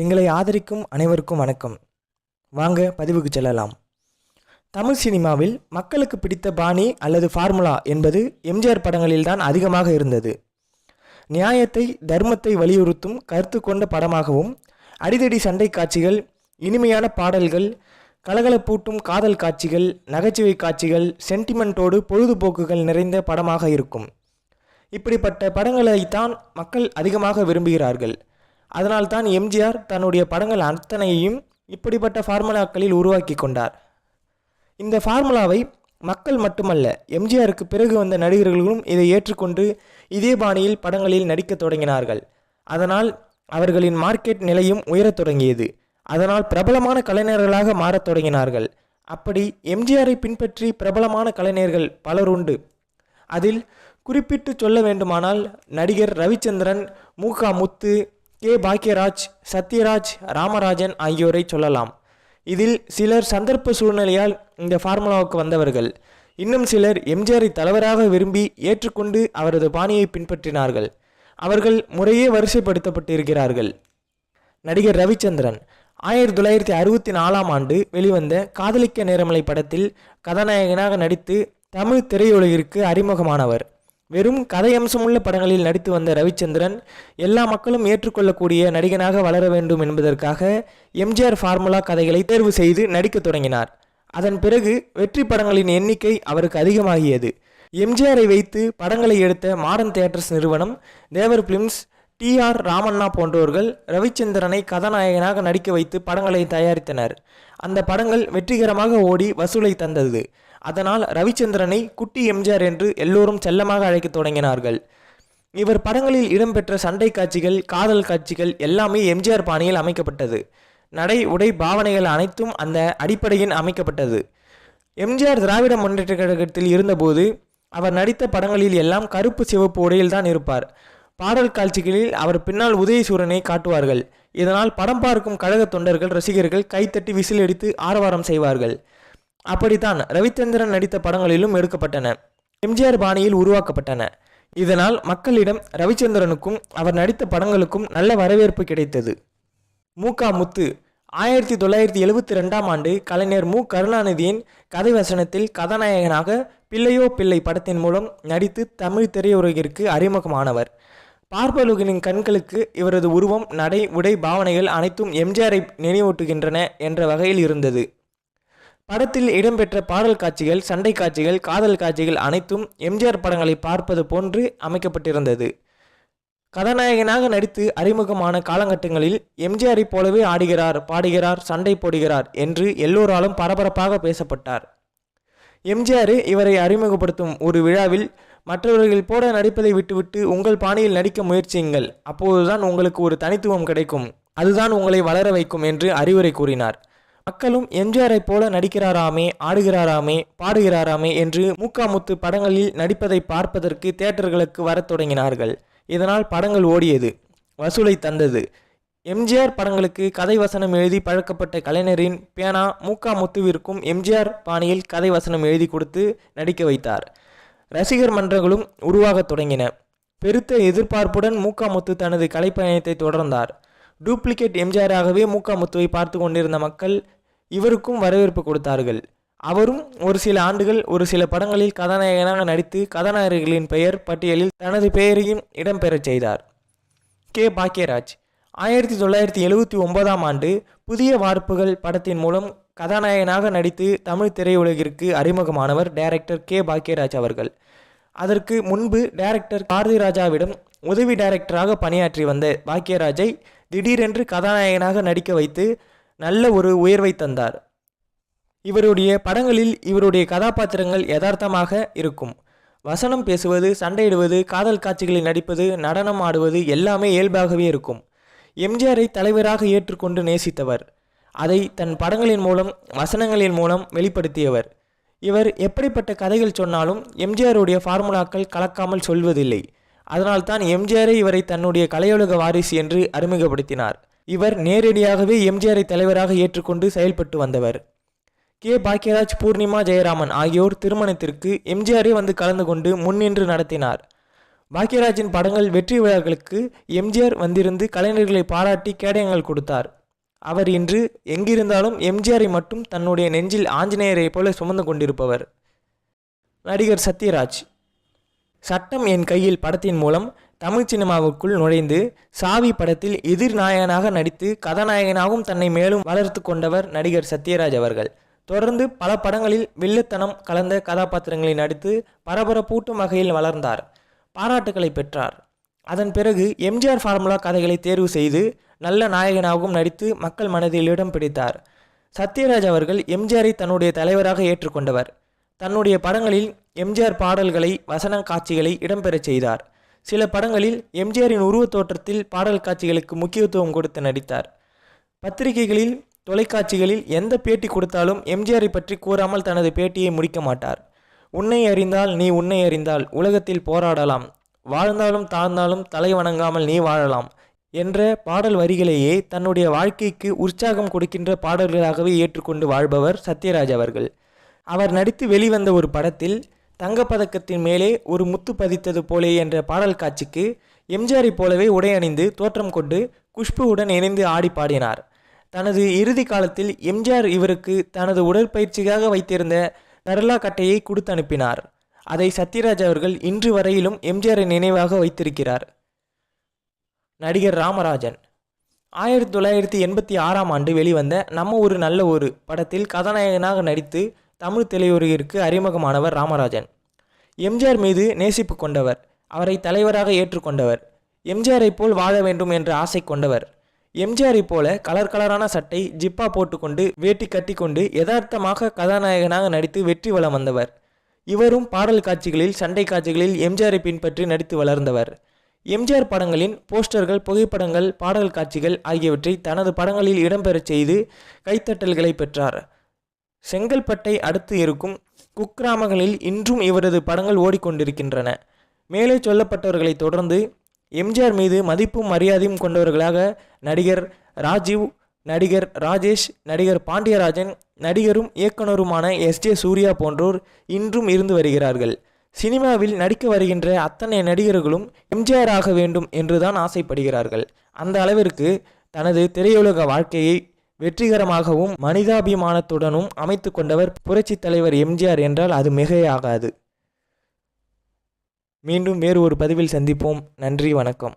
எங்களை ஆதரிக்கும் அனைவருக்கும் வணக்கம். வாங்க பதிவுக்கு செல்லலாம். தமிழ் சினிமாவில் மக்களுக்கு பிடித்த பாணி அல்லது ஃபார்முலா என்பது எம்ஜிஆர் படங்களில்தான் அதிகமாக இருந்தது. நியாயத்தை தர்மத்தை வலியுறுத்தும் கருத்து கொண்ட படமாகவும் அடிதடி சண்டை காட்சிகள் இனிமையான பாடல்கள் கலகலப்பூட்டும் காதல் காட்சிகள் நகைச்சுவை காட்சிகள் சென்டிமெண்ட்டோடு பொழுதுபோக்குகள் நிறைந்த படமாக இருக்கும். இப்படிப்பட்ட படங்களைத்தான் மக்கள் அதிகமாக விரும்புகிறார்கள். அதனால்தான் எம்ஜிஆர் தன்னுடைய படங்கள் அத்தனையையும் இப்படிப்பட்ட ஃபார்முலாக்களில் உருவாக்கி கொண்டார். இந்த ஃபார்முலாவை மக்கள் மட்டுமல்ல எம்ஜிஆருக்கு பிறகு வந்த நடிகர்களும் இதை ஏற்றுக்கொண்டு இதே பாணியில் படங்களில் நடிக்கத் தொடங்கினார்கள். அதனால் அவர்களின் மார்க்கெட் நிலையும் உயரத் தொடங்கியது. அதனால் பிரபலமான கலைஞர்களாக மாறத் தொடங்கினார்கள். அப்படி எம்ஜிஆரை பின்பற்றி பிரபலமான கலைஞர்கள் பலர் உண்டு. அதில் குறிப்பிட்டு சொல்ல வேண்டுமானால் நடிகர் ரவிச்சந்திரன் மு முத்து கே பாக்யராஜ் சத்யராஜ் ராமராஜன் ஆகியோரை சொல்லலாம். இதில் சிலர் சந்தர்ப்ப சூழ்நிலையால் இந்த ஃபார்முலாவுக்கு வந்தவர்கள். இன்னும் சிலர் எம்ஜிஆரை தலைவராக விரும்பி ஏற்றுக்கொண்டு அவரது பாணியை பின்பற்றினார்கள். அவர்கள் முறையே வரிசைப்படுத்தப்பட்டிருக்கிறார்கள். நடிகர் ரவிச்சந்திரன் ஆயிரத்தி தொள்ளாயிரத்தி அறுபத்தி நாலாம் ஆண்டு வெளிவந்த காதலிக்க நேரமலை படத்தில் கதாநாயகனாக நடித்து தமிழ் திரையுலகிற்கு அறிமுகமானவர். வெறும் கதை அம்சமுள்ள படங்களில் நடித்து வந்த ரவிச்சந்திரன் எல்லா மக்களும் ஏற்றுக்கொள்ளக்கூடிய நடிகனாக வளர வேண்டும் என்பதற்காக எம்ஜிஆர் ஃபார்முலா கதைகளை தேர்வு செய்து நடிக்க தொடங்கினார். அதன் பிறகு வெற்றி படங்களின் எண்ணிக்கை அவருக்கு அதிகமாகியது. எம்ஜிஆரை வைத்து படங்களை எடுத்த மாடர்ன் தியேட்டர்ஸ் நிறுவனம் Devar films T R Ramanna போன்றவர்கள் ரவிச்சந்திரனை கதாநாயகனாக நடிக்க வைத்து படங்களை தயாரித்தனர். அந்த படங்கள் வெற்றிகரமாக ஓடி வசூலை தந்தது. அதனால் ரவிச்சந்திரனை குட்டி எம்ஜிஆர் என்று எல்லோரும் செல்லமாக அழைக்க தொடங்கினார்கள். இவர் படங்களில் இடம்பெற்ற சண்டை காட்சிகள் காதல் காட்சிகள் எல்லாமே எம்ஜிஆர் பாணியில் அமைக்கப்பட்டது. நடை உடை பாவனைகள் அனைத்தும் அந்த அடிப்படையில் அமைக்கப்பட்டது. எம்ஜிஆர் திராவிட முன்னேற்ற கழகத்தில் இருந்தபோது அவர் நடித்த படங்களில் எல்லாம் கருப்பு சிவப்பு உடையில் தான் இருப்பார். பாடல் காட்சிகளில் அவர் பின்னால் உதயசூரனை காட்டுவார்கள். இதனால் படம் பார்க்கும் கழக தொண்டர்கள் ரசிகர்கள் கைத்தட்டி விசிலடித்து ஆரவாரம் செய்வார்கள். அப்படித்தான் ரவிச்சந்திரன் நடித்த படங்களிலும் எடுக்கப்பட்டன. எம்ஜிஆர் பாணியில் உருவாக்கப்பட்டன. இதனால் மக்களிடம் ரவிச்சந்திரனுக்கும் அவர் நடித்த படங்களுக்கும் நல்ல வரவேற்பு கிடைத்தது. மூகா முத்து ஆயிரத்தி தொள்ளாயிரத்தி எழுபத்தி ரெண்டாம் ஆண்டு கலைஞர் மு. கருணாநிதியின் கதை வசனத்தில் கதாநாயகனாக பிள்ளையோ பிள்ளை படத்தின் மூலம் நடித்து தமிழ் திரையுலகிற்கு அறிமுகமானவர். பார்ப்பலுகனின் கண்களுக்கு இவரது உருவம் நடை உடை பாவனைகள் அனைத்தும் எம்ஜிஆரை நினைவூட்டுகின்றன என்ற வகையில் இருந்தது. படத்தில் இடம்பெற்ற பாடல் காட்சிகள் சண்டை காட்சிகள் காதல் காட்சிகள் அனைத்தும் எம்ஜிஆர் படங்களை பார்ப்பது போன்று அமைக்கப்பட்டிருந்தது. கதாநாயகனாக நடித்து அறிமுகமான காலகட்டங்களில் எம்ஜிஆரை போலவே ஆடுகிறார் பாடுகிறார் சண்டை போடுகிறார் என்று எல்லோராலும் பரபரப்பாக பேசப்பட்டார். எம்ஜிஆர் இவரை அறிமுகப்படுத்தும் ஒரு விழாவில் மற்றவர்கள் போல நடிப்பதை விட்டுவிட்டு உங்கள் பாணியில் நடிக்க முயற்சியுங்கள் அப்போதுதான் உங்களுக்கு ஒரு தனித்துவம் கிடைக்கும் அதுதான் உங்களை வளர வைக்கும் என்று அறிவுரை கூறினார். மக்களும் எம்ஜிஆரை போல நடிக்கிறாராமே ஆடுகிறாராமே பாடுகிறாராமே என்று மூக்காமுத்து படங்களில் நடிப்பதை பார்ப்பதற்கு தியேட்டர்களுக்கு வரத் தொடங்கினார்கள். இதனால் படங்கள் ஓடியது வசூலை தந்தது. எம்ஜிஆர் படங்களுக்கு கதை வசனம் எழுதி பழக்கப்பட்ட கலைஞரின் பேனா மூக்கா முத்துவிற்கும் எம்ஜிஆர் பாணியில் கதை வசனம் எழுதி கொடுத்து நடிக்க வைத்தார். ரசிகர் மன்றங்களும் உருவாகத் தொடங்கின. பெருத்த எதிர்பார்ப்புடன் மூக்கா முத்து தனது கலைப்பயணத்தை தொடர்ந்தார். டூப்ளிகேட் எம்ஜிஆராகவே மூக்கா முத்துவை பார்த்து கொண்டிருந்த மக்கள் இவருக்கும் வரவேற்பு கொடுத்தார்கள். அவரும் ஒரு சில ஆண்டுகள் ஒரு சில படங்களில் கதாநாயகனாக நடித்து கதாநாயகர்களின் பெயர் பட்டியலில் தனது பெயரையும் இடம்பெறச் செய்தார். கே. பாக்கியராஜ் ஆயிரத்தி தொள்ளாயிரத்தி எழுவத்தி ஒன்பதாம் ஆண்டு புதிய வார்ப்புகள் படத்தின் மூலம் கதாநாயகனாக நடித்து தமிழ் திரையுலகிற்கு அறிமுகமானவர் டைரக்டர் கே. பாக்கியராஜ் அவர்கள். அதற்கு முன்பு டைரக்டர் பாரதி ராஜாவிடம் உதவி டைரக்டராக பணியாற்றி வந்த பாக்கியராஜை திடீரென்று கதாநாயகனாக நடிக்க வைத்து நல்ல ஒரு உயர்வை தந்தார். இவருடைய படங்களில் இவருடைய கதாபாத்திரங்கள் யதார்த்தமாக இருக்கும். வசனம் பேசுவது சண்டையிடுவது காதல் காட்சிகளில் நடிப்பது நடனம் ஆடுவது எல்லாமே இயல்பாகவே இருக்கும். எம்ஜிஆரை தலைவராக ஏற்றுக்கொண்டு நேசித்தவர். அதை தன் படங்களின் மூலம் வசனங்களின் மூலம் வெளிப்படுத்தியவர். இவர் எப்படிப்பட்ட கதைகள் சொன்னாலும் எம்ஜிஆருடைய ஃபார்முலாக்கள் கலக்காமல் சொல்வதில்லை. அதனால்தான் எம்ஜிஆரை இவரை தன்னுடைய கலையுலக வாரிசு என்று அறிமுகப்படுத்தினார். இவர் நேரடியாகவே எம்ஜிஆரை தலைவராக ஏற்றுக்கொண்டு செயல்பட்டு வந்தவர். கே. பாக்யராஜ் பூர்ணிமா ஜெயராமன் ஆகியோர் திருமணத்திற்கு எம்ஜிஆரே வந்து கலந்து கொண்டு முன்னின்று நடத்தினார். பாக்யராஜின் படங்கள் வெற்றி விழாக்களுக்கு எம்ஜிஆர் வந்திருந்து கலைஞர்களை பாராட்டி கேடயங்கள் கொடுத்தார். அவர் இன்று எங்கிருந்தாலும் எம்ஜிஆரை மட்டும் தன்னுடைய நெஞ்சில் ஆஞ்சநேயரை போல சுமந்து கொண்டிருப்பவர். நடிகர் சத்யராஜ். சட்டம் என் கையில் படத்தின் மூலம் தமிழ் சினிமாவுக்குள் நுழைந்து சாவி படத்தில் எதிர்நாயகனாக நடித்து கதாநாயகனாகவும் தன்னை மேலும் வளர்த்து கொண்டவர் நடிகர் சத்யராஜ் அவர்கள். தொடர்ந்து பல படங்களில் வில்லத்தனம் கலந்த கதாபாத்திரங்களில் நடித்து பரபரப்பூட்டும் வகையில் வளர்ந்தார். பாராட்டுகளை பெற்றார். அதன் பிறகு எம்ஜிஆர் ஃபார்முலா கதைகளை தேர்வு செய்து நல்ல நாயகனாகவும் நடித்து மக்கள் மனதில் இடம் பிடித்தார். சத்யராஜ் அவர்கள் எம்ஜிஆரை தன்னுடைய தலைவராக ஏற்றுக்கொண்டவர். தன்னுடைய படங்களில் எம்ஜிஆர் பாடல்களை வசன காட்சிகளை இடம்பெறச் செய்தார். சில படங்களில் எம்ஜிஆரின் உருவத் தோற்றத்தில் பாடல் காட்சிகளுக்கு முக்கியத்துவம் கொடுத்து நடித்தார். பத்திரிகைகளில் தொலைக்காட்சிகளில் எந்த பேட்டி கொடுத்தாலும் எம்ஜிஆரை பற்றி கூறாமல் தனது பேட்டியை முடிக்க மாட்டார். உன்னை அறிந்தால் நீ உன்னை அறிந்தால் உலகத்தில் போராடலாம். வாழ்ந்தாலும் தாழ்ந்தாலும் தலை வணங்காமல் நீ வாழலாம் என்ற பாடல் வரிகளையே தன்னுடைய வாழ்க்கைக்கு உற்சாகம் கொடுக்கின்ற பாடல்களாகவே ஏற்றுக்கொண்டு வாழ்பவர் சத்யராஜ் அவர்கள். அவர் நடித்து வெளிவந்த ஒரு படத்தில் தங்கப்பதக்கத்தின் மேலே ஒரு முத்து பதித்தது போலே என்ற பாடல் காட்சிக்கு எம்ஜிஆரை போலவே உடை அணிந்து தோற்றம் கொண்டு குஷ்புவுடன் இணைந்து ஆடி பாடினார். தனது இறுதி காலத்தில் எம்ஜிஆர் இவருக்கு தனது உடற்பயிற்சிக்காக வைத்திருந்த கரலா கட்டையை கொடுத்து அனுப்பினார். அதை சத்யராஜ் அவர்கள் இன்று வரையிலும் எம்ஜிஆரை நினைவாக வைத்திருக்கிறார். நடிகர் ராமராஜன். ஆயிரத்தி தொள்ளாயிரத்தி எண்பத்தி ஆறாம் ஆண்டு வெளிவந்த நம்ம ஒரு நல்ல ஒரு படத்தில் கதாநாயகனாக நடித்து தமிழ் திரையுலகிற்கு அறிமுகமானவர் ராமராஜன். எம்ஜிஆர் மீது நேசிப்பு கொண்டவர் அவரை தலைவராக ஏற்றுக்கொண்டவர். எம்ஜிஆரை போல் வாழ வேண்டும் என்ற ஆசை கொண்டவர். எம்ஜிஆரை போல கலர் கலரான சட்டை ஜிப்பா போட்டுக்கொண்டு வேட்டி கட்டிக்கொண்டு யதார்த்தமாக கதாநாயகனாக நடித்து வெற்றி வலம் வந்தவர். இவரும் பாடல் காட்சிகளில் சண்டை காட்சிகளில் எம்ஜிஆரை பின்பற்றி நடித்து வளர்ந்தவர். எம்ஜிஆர் படங்களின் போஸ்டர்கள் புகைப்படங்கள் பாடல் காட்சிகள் ஆகியவற்றை தனது படங்களில் இடம்பெறச் செய்து கைத்தட்டல்களை பெற்றார். செங்கல்பட்டை அடுத்து இருக்கும் குக்கிராமங்களில் இன்றும் இவரது படங்கள் ஓடிக்கொண்டிருக்கின்றன. மேலே சொல்லப்பட்டவர்களை தொடர்ந்து எம்ஜிஆர் மீது மதிப்பும் மரியாதையும் கொண்டவர்களாக நடிகர் ராஜீவ் நடிகர் ராஜேஷ் நடிகர் பாண்டியராஜன் நடிகரும் இயக்குனருமான எஸ் ஜே சூர்யா போன்றோர் இன்றும் இருந்து வருகிறார்கள். சினிமாவில் நடிக்க வருகின்ற அத்தனை நடிகர்களும் எம்ஜிஆர் ஆக வேண்டும் என்றுதான் ஆசைப்படுகிறார்கள். அந்த அளவிற்கு தனது திரையுலக வாழ்க்கையை வெற்றிகரமாகவும் மனிதாபிமானத்துடனும் அமைத்து கொண்டவர் புரட்சித் தலைவர் எம்ஜிஆர் என்றால் அது மிகையாகாது. மீண்டும் வேறு ஒரு பதிவில் சந்திப்போம். நன்றி வணக்கம்.